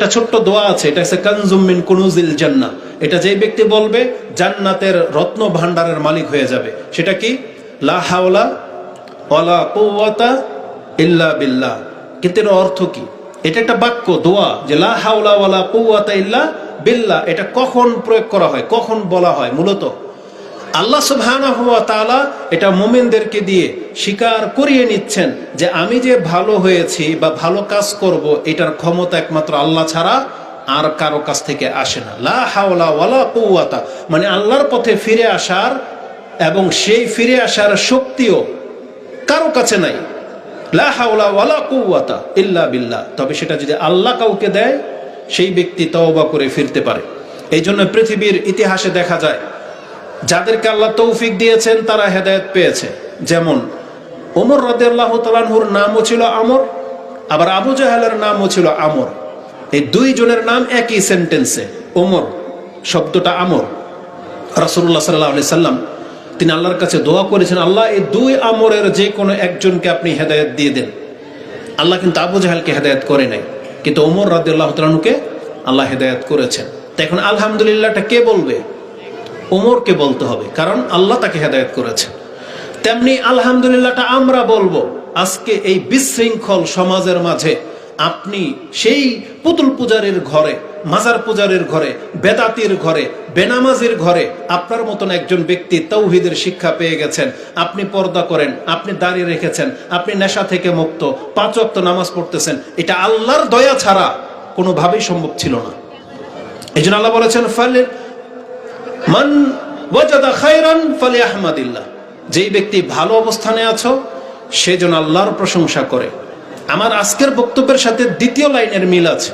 একটা ছোট্ট দোয়া আছে, এটা হচ্ছে কানজুমিন কুনুজিল জান্না এটা যেই ব্যক্তি বলবে, জান্নাতের রত্ন ভান্ডারের মালিক হয়ে যাবে। সেটা কি? লা হাওলা ওয়ালা কুওয়াতা ইল্লা বিল্লাহ। কিন্তু অর্থ কি? এটা একটা বাক্য, দোয়া, যে লা হাওলা ওয়ালা কুওয়াতা ইল্লা বিল্লাহ। এটা কখন প্রয়োগ করা হয়? কখন বলা হয়? মূলত আল্লাহ সুবহানাহু ওয়া তাআলা এটা মোমেনদেরকে দিয়ে স্বীকার করিয়ে নিচ্ছেন যে আমি যে ভালো হয়েছি বা ভালো কাজ করব, এটার ক্ষমতা একমাত্র আল্লাহ ছাড়া আর কারও কাছ থেকে আসে না। লা হাওলা ওয়ালা কুওয়াতা। মানে আল্লাহর পথে ফিরে আসার এবং সেই ফিরে আসার শক্তিও কারও কাছে নাই। লা হাওলা ওয়ালা কুওয়াতা ইল্লা বিল্লাহ। তবে সেটা যদি আল্লাহ কাউকে দেয়, সেই ব্যক্তি তওবা করে ফিরতে পারে। এই জন্য পৃথিবীর ইতিহাসে দেখা যায় যাদেরকে আল্লাহ তৌফিক দিয়েছেন, তারা হেদায়ত পেয়েছে। যেমন ওমর রাদিয়াল্লাহু তাআলাহুর নামও ছিল আমর, আবার আবু জাহালের নামও ছিল আমর। এই দুই জনের নাম একই সেন্টেন্সে ওমর শব্দটা আমর। রাসূলুল্লাহ সাল্লাল্লাহু আলাইহি সাল্লাম তিনি আল্লাহর কাছে দোয়া করেছেন, আল্লাহ, এই দুই আমরের যে কোনো একজনকে আপনি হেদায়ত দিয়ে দেন। আল্লাহ কিন্তু আবু জাহালকে হেদায়েত করে নাই। কিন্তু ওমর রাদিয়াল্লাহু তাআলাকে আল্লাহ হেদায়েত করেছেন। তো এখন আলহামদুলিল্লাহটা কে বলবে? ওমরকে বলতে হবে, কারণ আল্লাহ তাকে হেদায়েত করেছেন। তেমনি আলহামদুলিল্লাহটা আমরা বলব, আজকে এই বিশৃঙ্খল সমাজের মাঝে আপনি সেই পুতুল পূজারের ঘরে, মাজার পূজারের ঘরে, বেদাতির ঘরে, বেনামাজির ঘরে আপনার মতন একজন ব্যক্তি তৌহিদের শিক্ষা পেয়ে গেছেন। আপনি পর্দা করেন, আপনি দাঁড়িয়ে রেখেছেন, আপনি নেশা থেকে মুক্ত, পাঁচ ওয়াক্ত নামাজ পড়তেছেন, এটা আল্লাহর দয়া ছাড়া কোনোভাবেই সম্ভব ছিল না। এই জন্য আল্লাহ বলেছেন, ফালে মান ওয়াজাদা খায়রান ফালি আহমাদিল্লাহ যেই ব্যক্তি ভালো অবস্থানে আছো, সে যেন আল্লাহর প্রশংসা করে। আমার আজকের বক্তব্যের সাথে দ্বিতীয় লাইনের মিল আছে।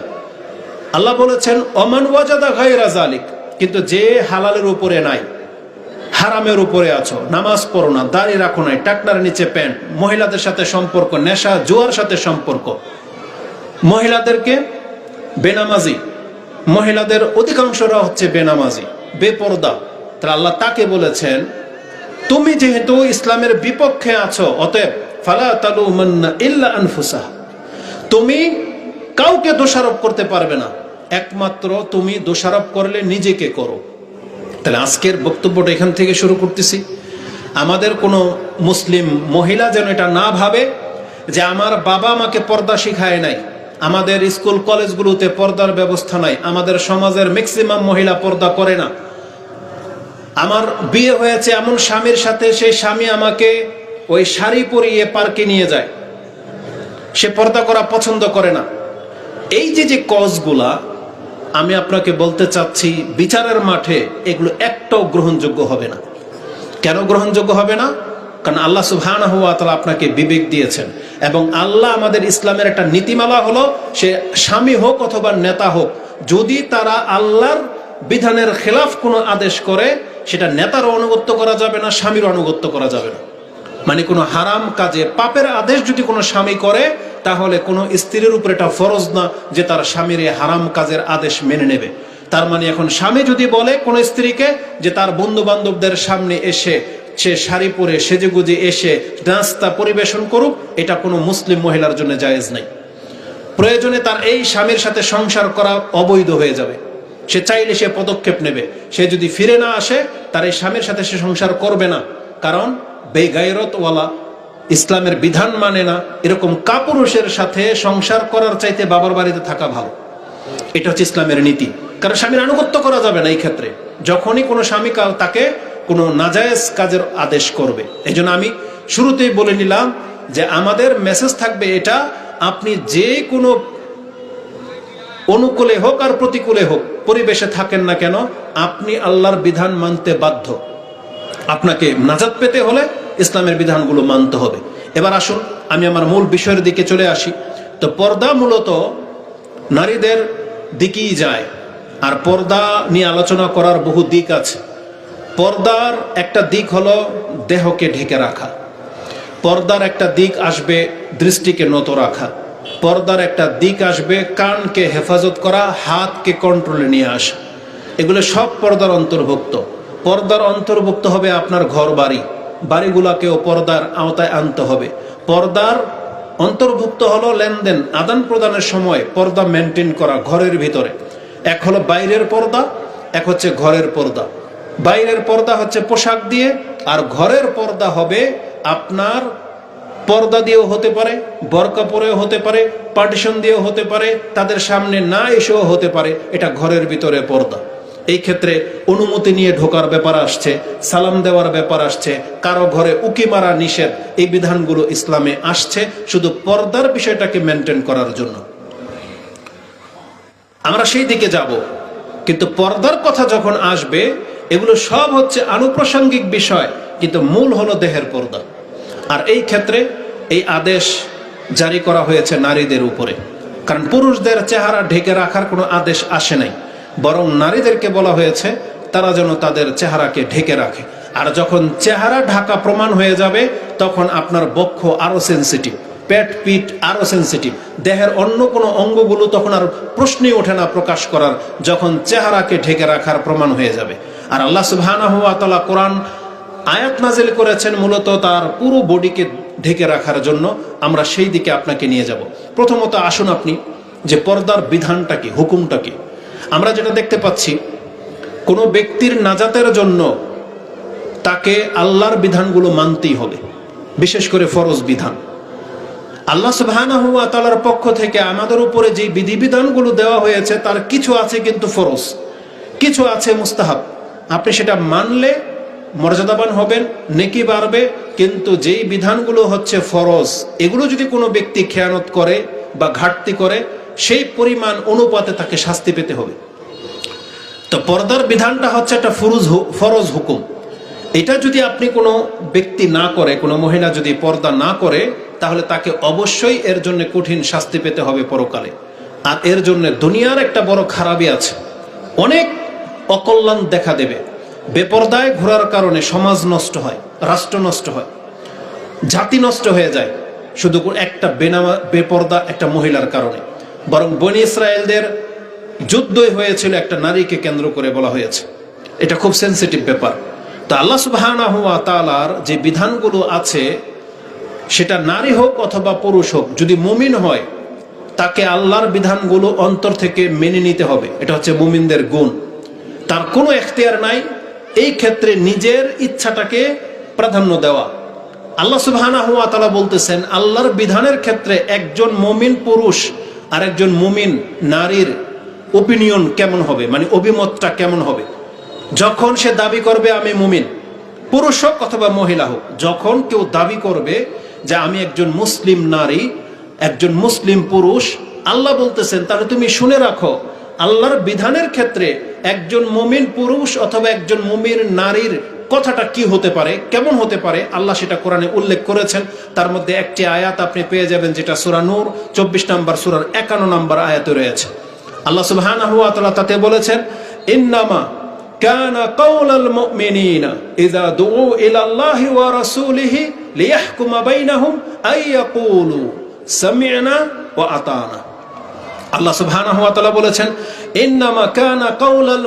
আল্লাহ বলেছেন অমান ওয়াজাদা গায়রা জালিক কিন্তু যে হালালের উপরে নাই, হারামের উপরে আছো। নামাজ পড়ো না দাঁড়িয়ে রাখো নাই টাকনার নিচে প্যান্ট। মহিলাদের সাথে সম্পর্ক, নেশা, জুয়ার সাথে সম্পর্ক। মহিলাদেরকে বেনামাজি। মহিলাদের অধিকাংশরা হচ্ছে বেনামাজি। বেপরদা। তাহলে আল্লাহ তাকে বলেছেন, তুমি যেহেতু ইসলামের বিপক্ষে আছো, অতএব ফালা তালু মান্না ইল্লা আনফুসা তুমি কাউকে দোষারোপ করতে পারবে না। একমাত্র তুমি দোষারোপ করলে নিজেকে করো। তাহলে আজকের বক্তব্যটা এখান থেকে শুরু করতেছি। আমাদের কোনো মুসলিম মহিলা যেন এটা না ভাবে যে, আমার বাবা আমাকে পর্দা শিখায় নাই, আমাদের স্কুল কলেজগুলোতে পর্দার ব্যবস্থা নাই, আমাদের সমাজের ম্যাক্সিমাম মহিলা পর্দা করে না। আমার বিয়ে হয়েছে এমন স্বামীর সাথে, সেই স্বামী আমাকে ওই শাড়ি পরিয়ে পার্কে নিয়ে যায়। সে পর্দা করা পছন্দ করে না। এই যে যে কজগুলা, আমি আপনাকে বলতে চাচ্ছি, বিচারের মাঠে এগুলো একটাও গ্রহণযোগ্য হবে না। কেন গ্রহণযোগ্য হবে না? কারণ আল্লাহ সুবহানাহু ওয়া তাআলা আপনাকে বিবেক দিয়েছেন। এবং আল্লাহ আমাদের ইসলামের একটা নীতিমালা হলো, সে স্বামী হোক অথবা নেতা হোক, যদি তারা আল্লাহর বিধানের খেলাফ কোনো আদেশ করে সেটা নেতারও অনুগত্য করা যাবে না স্বামীর অনুগত্য করা যাবে না। মানে কোনো হারাম কাজে পাপের আদেশ যদি কোনো স্বামী করে, তাহলে কোনো স্ত্রীর উপর এটা ফরজ না যে তার স্বামীর এই হারাম কাজের আদেশ মেনে নেবে। তার মানে এখন স্বামী যদি বলে কোনো স্ত্রীকে যে তার বন্ধু বান্ধবদের সামনে এসে সে শাড়ি পরে সেজেগুজে এসে নাস্তা পরিবেশন করুক, এটা কোনো মুসলিম মহিলার জন্য জায়েজ নাই। প্রয়োজনে তার এই স্বামীর সাথে সংসার করা অবৈধ হয়ে যাবে। সে চাইলে সে পদক্ষেপ নেবে। সে যদি ফিরে না আসে, তার এই স্বামীর সাথে সে সংসার করবে না। কারণ বেগায়রতওয়ালা ইসলামের বিধান মানে না, এরকম কাপুরুষের সাথে সংসার করার চাইতে বাবার বাড়িতে থাকা ভালো। এটা হচ্ছে ইসলামের নীতি। কারণ স্বামীর আনুগত্য করা যাবে না এই ক্ষেত্রে। যখনই কোনো স্বামী তাকে কোনো নাজায়েজ কাজের আদেশ করবে। এই আমি শুরুতেই বলে নিলাম যে আমাদের মেসেজ থাকবে এটা, আপনি যে কোনো অনুকূলে হোক আর প্রতিকূলে হোক পরিবেশে থাকেন না কেন? আপনি আল্লাহর বিধান মানতে বাধ্য। আপনাকে নাজাত পেতে হলে ইসলামের বিধানগুলো মানতে হবে। এবার আসুন, আমি আমার মূল বিষয়ের দিকে চলে আসি। তো পর্দা মূলত নারীদের দিকেই যায়। আর পর্দা নিয়ে আলোচনা করার বহু দিক আছে। পর্দার একটা দিক হলো দেহকে ঢেকে রাখা। পর্দার একটা দিক আসবে দৃষ্টিকে নত রাখা। পর্দার একটা দিক আসবে, কানকে হেফাজত করা, হাতকে কন্ট্রোলে নিয়ে আসা। এগুলো সব পর্দার অন্তর্ভুক্ত। পর্দার অন্তর্ভুক্ত হবে আপনার ঘর বাড়ি বাড়িগুলাকেও পর্দার আওতায় আনতে হবে। পর্দার অন্তর্ভুক্ত হলো লেনদেন, আদান প্রদানের সময় পর্দা মেনটেন করা ঘরের ভিতরে। এক হলো বাইরের পর্দা, এক হচ্ছে ঘরের পর্দা। বাইরের পর্দা হচ্ছে পোশাক দিয়ে, আর ঘরের পর্দা হবে আপনার পর্দা দিয়েও হতে পারে, বরকা পরেও হতে পারে, পার্টিশন দিয়েও হতে পারে, তাদের সামনে না এসেও হতে পারে, এটা ঘরের ভিতরে পর্দা। এই ক্ষেত্রে অনুমতি নিয়ে ঢোকার ব্যাপার আসছে, সালাম দেওয়ার ব্যাপার আসছে, কারও ঘরে উকি মারা নিষেধ, এই বিধানগুলো ইসলামে আসছে, শুধু পর্দার বিষয়টাকে মেনটেন করার জন্য। আমরা সেই দিকে যাব, কিন্তু পর্দার কথা যখন আসবে, এগুলো সব হচ্ছে আনুপ্রাসঙ্গিক বিষয়, কিন্তু মূল হলো দেহের পর্দা। আর এই ক্ষেত্রে এই আদেশ জারি করা হয়েছে নারীদের উপরে। কারণ পুরুষদের চেহারা ঢেকে রাখার কোনো আদেশ আসে নাই। বরং নারীদেরকে বলা হয়েছে, তারা যেন তাদের চেহারাকে ঢেকে রাখে। আর যখন চেহারা ঢাকা প্রমাণ হয়ে যাবে, তখন আপনার বক্ষ আরও সেন্সিটিভ পেট, পিঠ আরও সেন্সিটিভ দেহের অন্য কোনো অঙ্গগুলো তখন আর প্রশ্নই ওঠে না প্রকাশ করার, যখন চেহারাকে ঢেকে রাখার প্রমাণ হয়ে যাবে। আর আল্লাহ তাআলা কোরআন আয়াত নাজিল করেছেন মূলত তার পুরো বডিকে ঢেকে রাখার জন্য। আমরা সেই দিকে আপনাকে নিয়ে যাব। প্রথমত আসুন আপনি যে পর্দার বিধানটা কি, হুকুমটা কি। আমরা যেটা দেখতে পাচ্ছি, কোনো ব্যক্তির নাজাতের জন্য তাকে আল্লাহর বিধানগুলো মানতেই হবে, বিশেষ করে ফরজ বিধান। আল্লাহ সুবহানাহু ওয়া তাআলার পক্ষ থেকে আমাদের উপরে যে বিধিবিধানগুলো দেওয়া হয়েছে, তার কিছু আছে কিন্তু ফরজ, কিছু আছে মুস্তাহাব। আপনি সেটা মানলে মর্যাদাবান হবেন, নেকি বাড়বে, কিন্তু যেই বিধানগুলো হচ্ছে ফরজ, এগুলো যদি কোনো ব্যক্তি খেয়ানত করে বা ঘাটতি করে, সেই পরিমাণ অনুপাতে তাকে শাস্তি পেতে হবে। তো পর্দার বিধানটা হচ্ছে একটা ফরজ ফরজ হুকুম। এটা যদি আপনি কোনো ব্যক্তি না করে, কোনো মহিলা যদি পর্দা না করে, তাহলে তাকে অবশ্যই এর জন্য কঠিন শাস্তি পেতে হবে পরকালে। আর এর জন্য দুনিয়ার একটা বড় খারাপই আছে। অনেক অকল্যাণ দেখা দেবে। বেপর্দায় ঘোরার কারণে সমাজ নষ্ট হয়, রাষ্ট্র নষ্ট হয়, জাতি নষ্ট হয়ে যায়, শুধু একটা বেনামা, বেপর্দা একটা মহিলার কারণে। বরং বনি ইসরায়েলদের যুদ্ধই হয়েছিল একটা নারীকে কেন্দ্র করে বলা হয়েছে। এটা খুব সেন্সিটিভ ব্যাপার। তো আল্লাহ সুবহানাহু ওয়া তাআলার যে বিধানগুলো আছে, সেটা নারী হোক অথবা পুরুষ হোক, যদি মুমিন হয়, তাকে আল্লাহর বিধানগুলো অন্তর থেকে মেনে নিতে হবে। এটা হচ্ছে মুমিনদের গুণ। তার কোনো এখতিয়ার নাই এই ক্ষেত্রে নিজের ইচ্ছাটাকে প্রাধান্য দেওয়া। আল্লাহ সুবহানাহু ওয়া তাআলা বলতেছেন, আল্লাহর বিধানের ক্ষেত্রে একজন মুমিন পুরুষ আর একজন মুমিন নারীর ওপিনিয়ন কেমন হবে? মানে অভিমতটা কেমন হবে? যখন সে দাবি করবে, আমি মুমিন, পুরুষ হোক অথবা মহিলা হোক, যখন কেউ দাবি করবে যে আমি একজন মুসলিম নারী, একজন মুসলিম পুরুষ, আল্লাহ বলতেছেন, তাহলে তুমি শুনে রাখো, আল্লাহর বিধানের ক্ষেত্রে একজন মুমিন পুরুষ অথবা একজন মুমিন নারীর কথাটা কি হতে পারে কেমন হতে পারে আল্লাহ সেটা কোরআনে উল্লেখ করেছেন তার মধ্যে একটি আয়াত আপনি পেয়ে যাবেন যেটা সুরা নূর চব্বিশ নম্বর সুরার একান্ন নম্বর আয়াতে রয়েছে আল্লাহ সুবহানাহু ওয়া তাআলা তাতে বলেছেন ইন্নামা كان قول المؤمنين إذا دعوا إلى الله ورسوله ليحكم بينهم أن يقولوا سمعنا وأطعنا আল্লাহ সুবহানাহু ওয়া তাআলা বলেছেন ইন্নামা কানা কাউলাল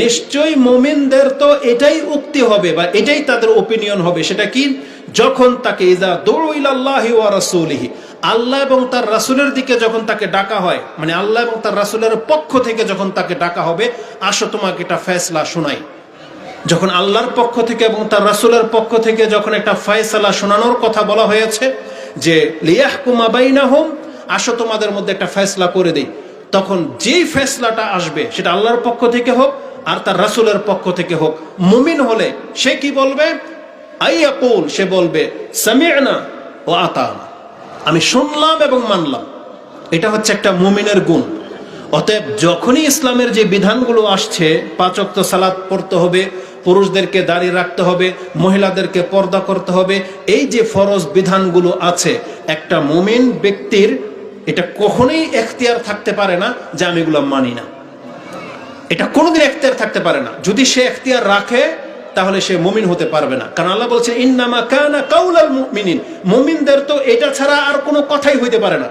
নিশ্চয়ই মুমিনদের তো এটাই উক্তি হবে বা এটাই তাদের ওপিনিয়ন হবে। সেটা কি? যখন তাকে ইজা দৌড়ু ইলাল্লাহি ওয়া রাসূলিহি, আল্লাহ এবং তার রাসূলের দিকে যখন তাকে ডাকা হয় মানে আল্লাহ এবং তার রাসূলের পক্ষ থেকে যখন তাকে ডাকা হবে, আসো তোমাকে এটা ফয়সালা শোনাই। যখন আল্লাহর পক্ষ থেকে এবং তার রাসূলের পক্ষ থেকে যখন একটা ফয়সালা শোনানোর কথা বলা হয়েছে, যে লিয়াহকুমা বাইনাহুম, আসো তোমাদের মধ্যে একটা ফেসলা করে দেই। তখন যেই ফেসলাটা আসবে, সেটা আল্লাহর পক্ষ থেকে হোক আর তার রাসূলের পক্ষ থেকে হোক, মুমিন হলে সে কি বলবে? সে বলবে ও আমি শুনলাম এবং মানলাম। এটা হচ্ছে একটা মুমিনের গুণ। অতএব যখনই ইসলামের যে বিধানগুলো আসছে পাঁচক্ত সালাত পড়তে হবে, পুরুষদেরকে দাঁড়িয়ে রাখতে হবে, মহিলাদেরকে পর্দা করতে হবে, এই যে ফরজ বিধানগুলো আছে, একটা মুমিন ব্যক্তির এটা কখনোই এখতিয়ার থাকতে পারে না যে আমি এগুলো মানি না। এটা কোনোদিন এখতিয়ার থাকতে পারে না। যদি সে এখতিয়ার রাখে, তাহলে সে মুমিন হতে পারবে না। কারণ আল্লাহ বলছে, ইন্নামা কানা কাউলাল মুমিনিন। মুমিনদের তো এটা ছাড়া আর কোনো কথাই হইতে পারে না।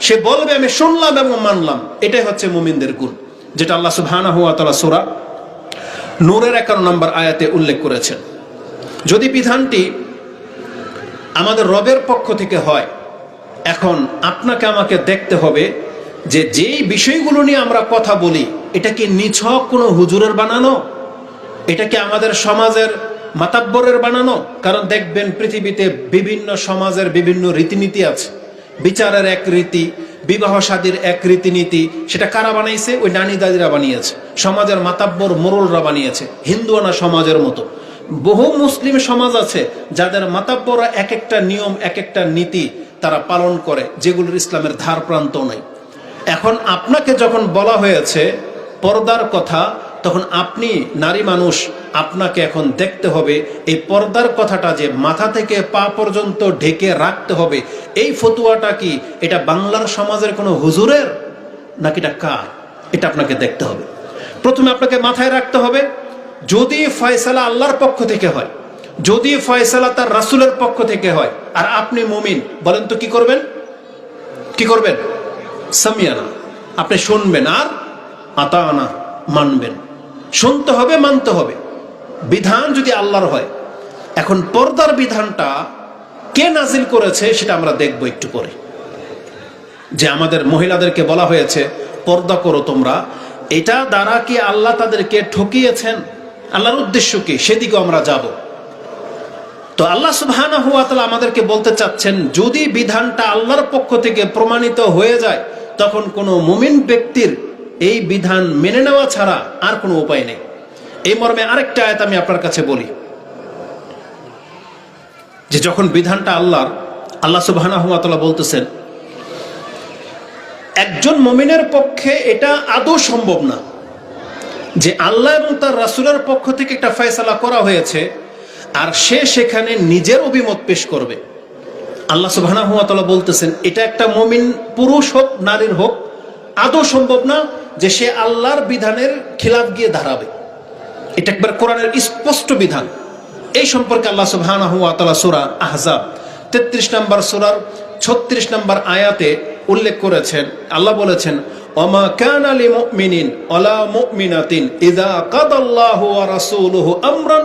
সে বলবে, আমি শুনলাম এবং মানলাম। এটাই হচ্ছে মুমিনদের গুণ, যেটা আল্লাহ সুবহানাহু ওয়া তাআলা সূরা নূরের একান্ন নম্বর আয়াতে উল্লেখ করেছেন। যদি বিধানটি আমাদের রবের পক্ষ থেকে হয় এখন আপনাকে আমাকে দেখতে হবে যে যেই বিষয়গুলো নিয়ে আমরা কথা বলি, এটা কি নিছক কোনো হুজুরের বানানো? এটা কি আমাদের সমাজের মাতাব্বরের বানানো? কারণ দেখবেন পৃথিবীতে বিভিন্ন সমাজের বিভিন্ন রীতিনীতি আছে। বিচারের এক রীতি, বিবাহ শাদীর এক রীতিনীতি, সেটা কারা বানাইছে? ওই নানি দাদিরা বানিয়েছে। সমাজের মাতাব্বর মোরলরা বানিয়েছে। হিন্দুয়ানা সমাজের মতো। বহু মুসলিম সমাজ আছে যাদের মাতাব্বরা এক একটা নিয়ম, এক একটা নীতি তারা পালন করে, যেগুলোর ইসলামের ধার প্রান্ত নাই। এখন আপনাকে যখন বলা হয়েছে পর্দার কথা, তখন আপনি নারী মানুষ, আপনাকে এখন দেখতে হবে, এই পর্দার কথাটা যে মাথা থেকে পা পর্যন্ত ঢেকে রাখতে হবে, এই ফতুয়াটা কি এটা বাংলার সমাজের কোনো হুজুরের? নাকি এটা কার? এটা আপনাকে দেখতে হবে। প্রথমে আপনাকে মাথায় রাখতে হবে, যদি ফয়সালা আল্লাহর পক্ষ থেকে হয় যদি ফয়সালা তার রাসুলের পক্ষ থেকে হয়, আর আপনি মুমিন, বলেন তো কি করবেন? কি করবেন? সামিয়ানা, আপনি শুনবেন আর আতানা, মানবেন। শুনতে হবে, মানতে হবে। বিধান যদি আল্লাহর হয়, এখন পর্দার বিধানটা কে নাজিল করেছে সেটা আমরা দেখব একটু পরে। যে আমাদের মহিলাদেরকে বলা হয়েছে, পর্দা করো তোমরা। এটা দ্বারা কি আল্লাহ তাদেরকে ঠকিয়েছেন? আল্লাহর উদ্দেশ্য কি? সেদিকেও আমরা যাব। তো আল্লাহ তাআলা আমাদেরকে বলতে চাচ্ছেন, যদি বিধানটা আল্লাহর পক্ষ থেকে প্রমাণিত হয়ে যায়, তখন কোনো মুমিন ব্যক্তির এই বিধান মেনে নেওয়া ছাড়া আর কোনো উপায় নেই। এই মর্মে আরেকটা আয়াত আমি আপনার কাছে বলি। যে যখন বিধানটা আল্লাহর, আল্লাহ তাআলা বলতেছেন, একজন মমিনের পক্ষে এটা আদৌ সম্ভব না। যে আল্লাহ এবং তার রাসূলের পক্ষ থেকে একটা ফয়সালা করা হয়েছে আর সে সেখানে নিজের অভিমত পেশ করবে। আল্লাহ সুবহানাহু ওয়া তাআলা বলতেছেন, এটা একটা মমিন পুরুষ হোক, নারীর হোক, আদৌ সম্ভব না যে সে আল্লাহর বিধানের খিলাফ গিয়ে দাঁড়াবে। এটা একবার কোরআনের স্পষ্ট বিধান। এই সম্পর্কে আল্লাহ সুবহানাহু ওয়া তাআলা সূরা আহজাব 33 নম্বর সূরার 36 নম্বর আয়াতে উল্লেখ করেছেন। আল্লাহ বলেছেন, ওমা কানা লিমুমিনিন ওয়ালা মুমিনাতিন ইযা কাদাল্লাহু ওয়া রাসূলুহু আমরান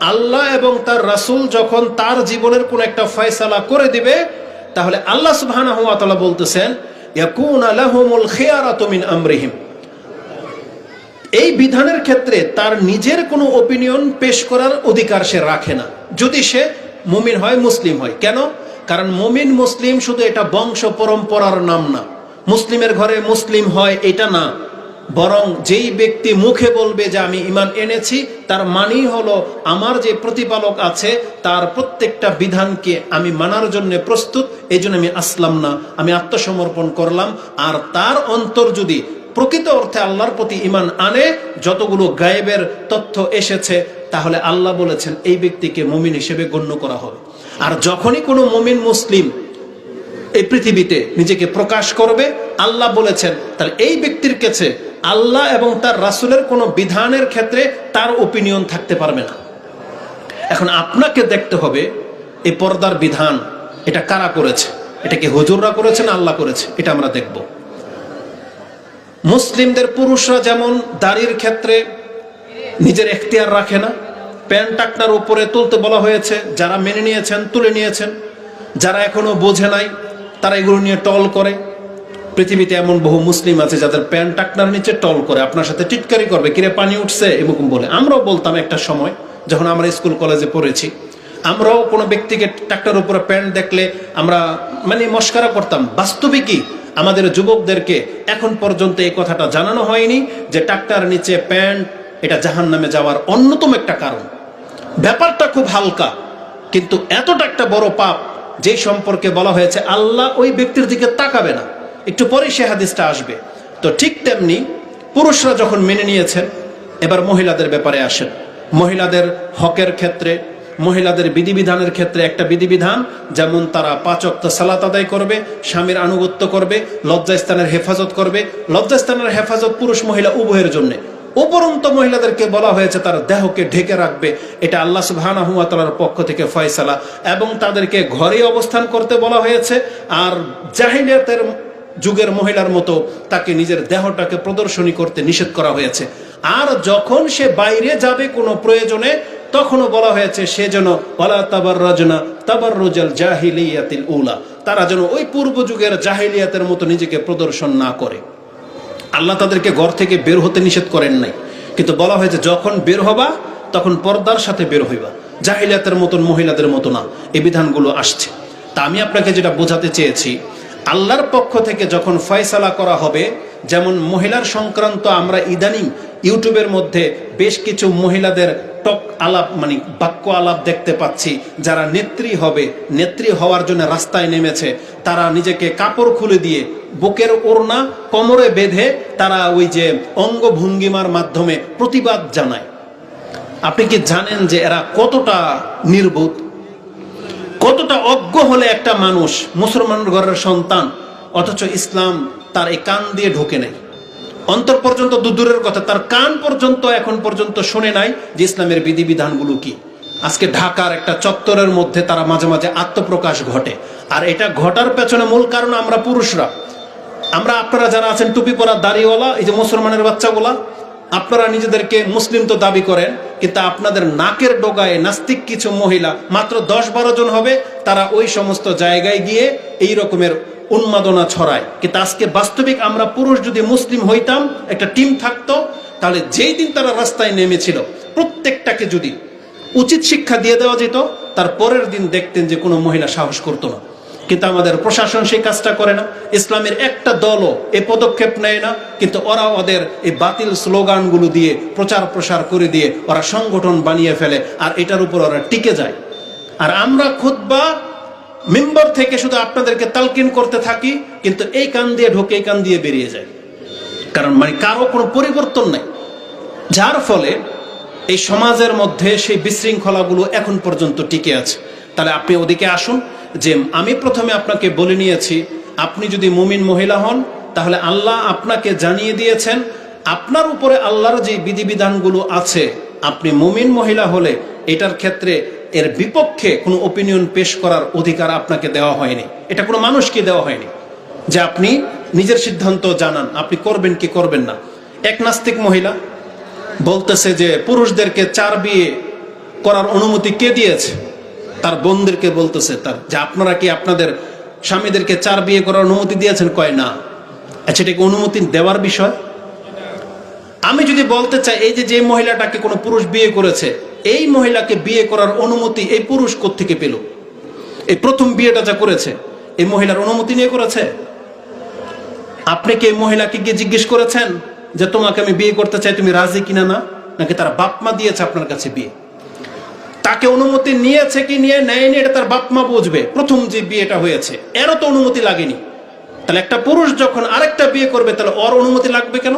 আল্লাহ এবং তার যখন তার জীবনের কোন একটা ফয়সালা করে দিবে, তাহলে আল্লাহ বলতেছেন এই বিধানের ক্ষেত্রে তার নিজের কোনো ওপিনিয়ন পেশ করার অধিকার সে রাখে না। যদি সে মুমিন হয়, মুসলিম হয়। কেন? কারণ মুমিন, মুসলিম শুধু এটা বংশ পরম্পরার নাম না। মুসলিমের ঘরে মুসলিম হয়, এটা না। বরং যেই ব্যক্তি মুখে বলবে যে আমি ইমান এনেছি, তার মানেই হলো আমার যে প্রতিপালক আছে, তার প্রত্যেকটা বিধানকে আমি মানার জন্য প্রস্তুত এই আমি আসলাম না, আমি আত্মসমর্পণ করলাম। আর তার অন্তর যদি প্রকৃত অর্থে আল্লাহর প্রতি ইমান আনে, যতগুলো গায়েবের তথ্য এসেছে, তাহলে আল্লাহ বলেছেন, এই ব্যক্তিকে মুমিন হিসেবে গণ্য করা হবে। আর যখনই কোনো মুমিন মুসলিম এই পৃথিবীতে নিজেকে প্রকাশ করবে, আল্লাহ বলেছেন, তাহলে এই ব্যক্তির কাছে আল্লাহ এবং তার রাসুলের কোনো বিধানের ক্ষেত্রে তার ওপিনিয়ন থাকতে পারবে না। এখন আপনাকে দেখতে হবে, এই পর্দার বিধান, এটা কারা করেছে? এটা কি হুজুররা করেছে না আল্লাহ করেছে? এটা আমরা দেখব। মুসলিমদের পুরুষরা যেমন দাড়ির ক্ষেত্রে নিজের এখতিয়ার রাখে না, প্যান্ট টাকনার উপরে তুলতে বলা হয়েছে, যারা মেনে নিয়েছেন, তুলে নিয়েছেন, যারা এখনও বোঝে নাই তারা এগুলো নিয়ে টল করে। পৃথিবীতে এমন বহু মুসলিম আছে যাদের প্যান্ট টাকনার নিচে টল করে, আপনার সাথে টিটকারি করবে, কিরে, পানি উঠছে? এরকম বলে। আমরাও বলতাম একটা সময়, যখন আমরা স্কুল, কলেজে পড়েছি, আমরাও কোনো ব্যক্তিকে টাকটার উপরে প্যান্ট দেখলে আমরা মানে মস্কারা করতাম বাস্তবিকই আমাদের যুবকদেরকে এখন পর্যন্ত এই কথাটা জানানো হয়নি যে টাকটার নিচে প্যান্ট, এটা জাহান নামে যাওয়ার অন্যতম একটা কারণ। ব্যাপারটা খুব হালকা, কিন্তু এতটা একটা বড় পাপ যে সম্পর্কে বলা হয়েছে, আল্লাহ ওই ব্যক্তির দিকে তাকাবে না। একটু পরে সে হাদিসটা আসবে। তো ঠিক তেমনি পুরুষরা যখন মেনে নিয়েছেন, এবার মহিলাদের ব্যাপারে আসেন। মহিলাদের হকের ক্ষেত্রে, মহিলাদের বিধিবিধানের ক্ষেত্রে একটা বিধিবিধান, যেমন তারা পাঁচ অক্ত সালাত আদায় করবে, স্বামীর আনুগত্য করবে, লজ্জাস্থানের হেফাজত করবে। লজ্জাস্থানের হেফাজত পুরুষ মহিলা উভয়ের জন্য। উপরন্ত মহিলাদেরকে বলা হয়েছে তার দেহকে ঢেকে রাখবে। এটা আল্লাহ সুবাহানার পক্ষ থেকে ফয়সালা এবং তাদেরকে ঘরে অবস্থান করতে বলা হয়েছে। আর জাহিলিয়াতের যুগের মহিলার মতো তাকে নিজের দেহটাকে প্রদর্শনী করতে নিষেধ করা হয়েছে। আর যখন সে বাইরে যাবে কোনো প্রয়োজনে, তখনও বলা হয়েছে, সে যেন ওলা তাবার রাজনা তাবার রোজাল জাহিলিয়াতিল উলা, তারা যেন ওই পূর্ব যুগের জাহিলিয়াতের মতো নিজেকে প্রদর্শন না করে। আল্লাহ তাদেরকে ঘর থেকে বের হতে নিষেধ করেন নাই। কিন্তু বলা হয়েছে, যখন বের হবা, তখন পর্দার সাথে বের হইবা। জাহিলিয়াতের মতন, মহিলাদের মতো না। এই বিধানগুলো আসছে। তা আমি আপনাকে যেটা বোঝাতে চেয়েছি, আল্লাহর পক্ষ থেকে যখন ফয়সালা করা হবে, যেমন মহিলার সংক্রান্ত আমরা ইদানিং ইউটিউবের মধ্যে বেশ কিছু মহিলাদের আলাপ মানে বাক্য আলাপ দেখতে পাচ্ছি। যারা নেত্রী হবে, নেত্রী হওয়ার জন্য রাস্তায় নেমেছে, তারা নিজেকে কাপড় খুলে দিয়ে বুকের ওড়না কোমরে বেঁধে তারা ওই যে অঙ্গভঙ্গিমার মাধ্যমে প্রতিবাদ জানায়। আপনি কি জানেন যে এরা কতটা নির্বোধ? কতটা অজ্ঞ হলে একটা মানুষ মুসলমান ঘরের সন্তান, অথচ ইসলাম তার এই কান দিয়ে ঢোকে নাই। অন্তর পর্যন্ত দূর দূরের কথা, তার কান পর্যন্ত এখন পর্যন্ত শুনে নাই যে ইসলামের বিধিবিধানগুলো কি। আজকে ঢাকার একটা চত্বরের মধ্যে তারা মাঝে মাঝে আত্মপ্রকাশ ঘটে। আর এটা ঘটার পেছনে মূল কারণ আমরা পুরুষরা। আমরা আপনারা যারা আছেন টুপি পরা দাড়িওয়ালা, এই যে মুসলমানের বাচ্চাগুলা, আপনারা নিজেদেরকে মুসলিম তো দাবি করেন, কিন্তু আপনাদের নাকের ডোগায় নাস্তিক কিছু মহিলা, মাত্র দশ বারো জন হবে, তারা ওই সমস্ত জায়গায় গিয়ে এই রকমের উন্মাদনা ছড়ায়। কিন্তু আজকে বাস্তবিক আমরা পুরুষ যদি মুসলিম হইতাম, একটা টিম থাকতো, তাহলে যেই দিন তারা রাস্তায় নেমেছিল, প্রত্যেকটাকে যদি উচিত শিক্ষা দিয়ে দেওয়া যেত, তার পরের দিন দেখতেন যে কোনো মহিলা সাহস করতো না। কিন্তু আমাদের প্রশাসন সেই কাজটা করে না। ইসলামের একটা দলও এ পদক্ষেপ নেয় না, কিন্তু ওরা ওদের এই বাতিল স্লোগানগুলো দিয়ে প্রচার প্রসার করে দিয়ে ওরা সংগঠন বানিয়ে ফেলে, আর এটার উপর ওরা টিকে যায়। আর আমরা খুদ্া মেম্বার থেকে শুধু আপনাদেরকে তালকিন করতে থাকি, কিন্তু এই কান দিয়ে ঢোকে, এই কান দিয়ে বেরিয়ে যায়। কারণ মানে কারও কোনো পরিবর্তন নাই। যার ফলে এই সমাজের মধ্যে সেই বিশৃঙ্খলাগুলো এখন পর্যন্ত টিকে আছে। তাহলে আপনি ওদিকে আসুন, যে আমি প্রথমে আপনাকে বলে নিয়েছি, আপনি যদি মুমিন মহিলা হন, তাহলে আল্লাহ আপনাকে জানিয়ে দিয়েছেন, আপনার উপরে আল্লাহর যে বিধিবিধানগুলো আছে, আপনি মুমিন মহিলা হলে এটার ক্ষেত্রে এর বিপক্ষে কোনো ওপিনিয়ন পেশ করার অধিকার আপনাকে দেওয়া হয়নি। এটা কোনো মানুষকে দেওয়া হয়নি। যে আপনি নিজের সিদ্ধান্ত জানান, আপনি করবেন কি করবেন না। এক নাস্তিক মহিলা বলতেছে যে, পুরুষদেরকে চার বিয়ে করার অনুমতি কে দিয়েছে? তার বোনদেরকে বলতেছে, তার, যে আপনারা কি আপনাদের স্বামীদেরকে চার বিয়ে করার অনুমতি দিয়েছেন? কয়, না। আচ্ছা এটা কি অনুমতি দেওয়ার বিষয়? আমি যদি বলতে চাই, এই যে যে মহিলাটাকে কোনো পুরুষ বিয়ে করেছে এই মহিলাকে বিয়ে করার অনুমতি এই পুরুষ থেকে পেল? এই প্রথম বিয়েটা যা করেছে, এই মহিলার অনুমতি নিয়ে করেছে? আপনি কি এই মহিলাকে গিয়ে জিজ্ঞেস করেছেন যে তোমাকে আমি বিয়ে করতে চাই, তুমি রাজি কিনা না? নাকি তার বাপ মা দিয়েছে আপনার কাছে বিয়ে? তাকে অনুমতি নিয়েছে কি নিয়ে নেয়নি, এটা তার বাপ মা বুঝবে। প্রথম যে বিয়েটা হয়েছে, এরও তো অনুমতি লাগেনি। তাহলে একটা পুরুষ যখন আরেকটা বিয়ে করবে, তাহলে ওর অনুমতি লাগবে কেন?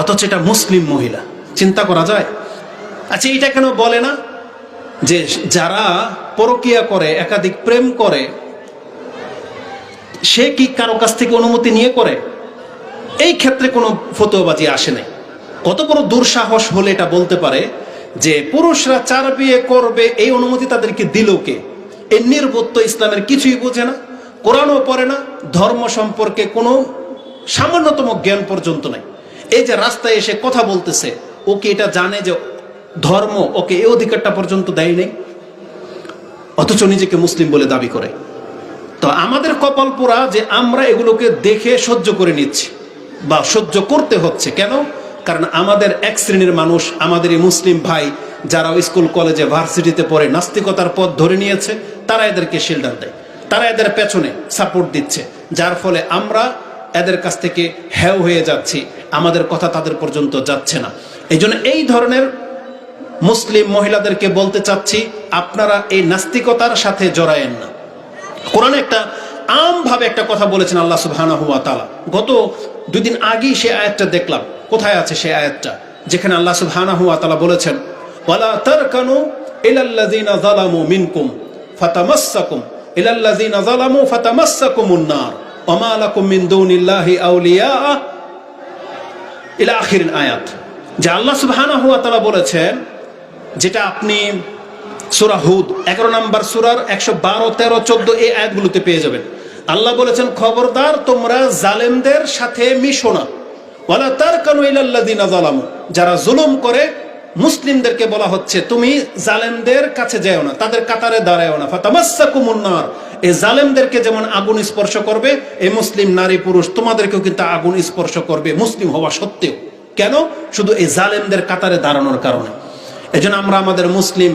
অথচ এটা মুসলিম মহিলা, চিন্তা করা যায়? আচ্ছা এটা কেন বলে না? যে যারা পরকিয়া করে, একাধিক প্রেম করে, সে কি কারও কাছ থেকে অনুমতি নিয়ে করে? এই ক্ষেত্রে কোনো ফতোয়াবাজি আসে নাই। কত বড় দুঃসাহস হলে এটা বলতে পারে যে পুরুষরা চার বিয়ে করবে, এই অনুমতি তাদেরকে দিল কে? এই নির্বত্ত ইসলামের কিছুই বোঝে না, কোরআনও পড়ে না, ধর্ম সম্পর্কে কোনো সামান্যতম জ্ঞান পর্যন্ত নাই। এই যে রাস্তায় এসে কথা বলতেছে, ও কি এটা জানে যে ধর্ম ওকে এই অধিকারটা পর্যন্ত দেয় নেই, অথচ নিজেকে মুসলিম বলে দাবি করে। তো আমাদের কপাল পোড়া যে আমরা এগুলোকে দেখে সহ্য করে নিচ্ছি বা সহ্য করতে হচ্ছে, কেন? কারণ আমাদের এক শ্রেণির মানুষ আমাদের এই মুসলিম ভাই, যারা স্কুল, কলেজে, ভার্সিটিতে পড়ে, নাস্তিকতার পথ ধরে নিয়েছে, তারা এদেরকে শিল্ডার দেয়। তারা এদের পেছনে সাপোর্ট দিচ্ছে, যার ফলে আমরা এদের কাছ থেকে হ্যাও হয়ে যাচ্ছি, আমাদের কথা তাদের পর্যন্ত যাচ্ছে না। এই এই ধরনের মুসলিম মহিলাদেরকে বলতে চাচ্ছি, আপনারা এই নাস্তিকতার সাথে জড়ায়েন না। কোরআনে একটা আমভাবে একটা কথা বলেছেন আল্লাহ সুবহানাহু ওয়া তাআলা। গত দুই দিন আগেই সে আয়াতটা দেখলাম। কোথায় আছে সে আয়াতটা? যেখানে আল্লাহ সুবহানাহু ওয়া তাআলা বলেছেন, ওয়ালা তারকানু ইলাল্লাযিনা যালামু মিনকুম ফাতামাসসাকুম, ইলাল্লাযিনা যালামু ফাতামাসসাকুমুন নার ওমা লাকুম মিন দুনিল্লাহি আউলিয়া ইলা আখিরিল আয়াত। যে আল্লাহ সুবহানাহু ওয়া তাআলা বলেছেন যেটা আপনি সূরা হুদ 11 নম্বর সূরার 112 13 14 এই আয়াতগুলোতে পেয়ে যাবেন। আল্লাহ বলেছেন, খবরদার তোমরা জালেমদের সাথে মিশো না। ওয়ালা ইলাল্লাযিনা যালামু, যারা জুলুম করে, মুসলিমদেরকে বলা হচ্ছে, তুমি জালেমদের কাছে যাও না, তাদের কাতারে দাঁড়াও না। ফাতামাসসাকুমুন নার, এই জালেমদেরকে যেমন আগুন স্পর্শ করবে, এই মুসলিম নারী পুরুষ তোমাদেরকেও কিন্তু আগুন স্পর্শ করবে, মুসলিম হওয়া সত্ত্বেও। কেন? শুধু এই জালেমদের কাতারে দাঁড়ানোর কারণে। এজন্য আমরা আমাদের মুসলিম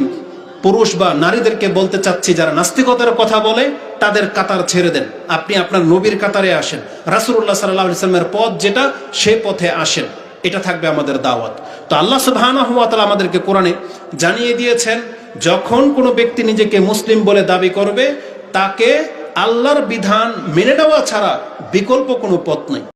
পুরুষ বা নারীদেরকে বলতে চাচ্ছি, যারা নাস্তিকতার কথা বলে, তাদের কাতার ছেড়ে দেন। আপনি আপনার নবীর কাতারে আসেন। রাসুল্লাহ সাল্লাহ ইসলামের পথ যেটা, সে পথে আসেন। এটা থাকবে আমাদের দাওয়াত। তো আল্লাহ ওয়া আমাদেরকে কোরআনে জানিয়ে দিয়েছেন, যখন কোনো ব্যক্তি নিজেকে মুসলিম বলে দাবি করবে, তাকে আল্লাহর বিধান মেনে নেওয়া ছাড়া বিকল্প কোনো পথ নেই।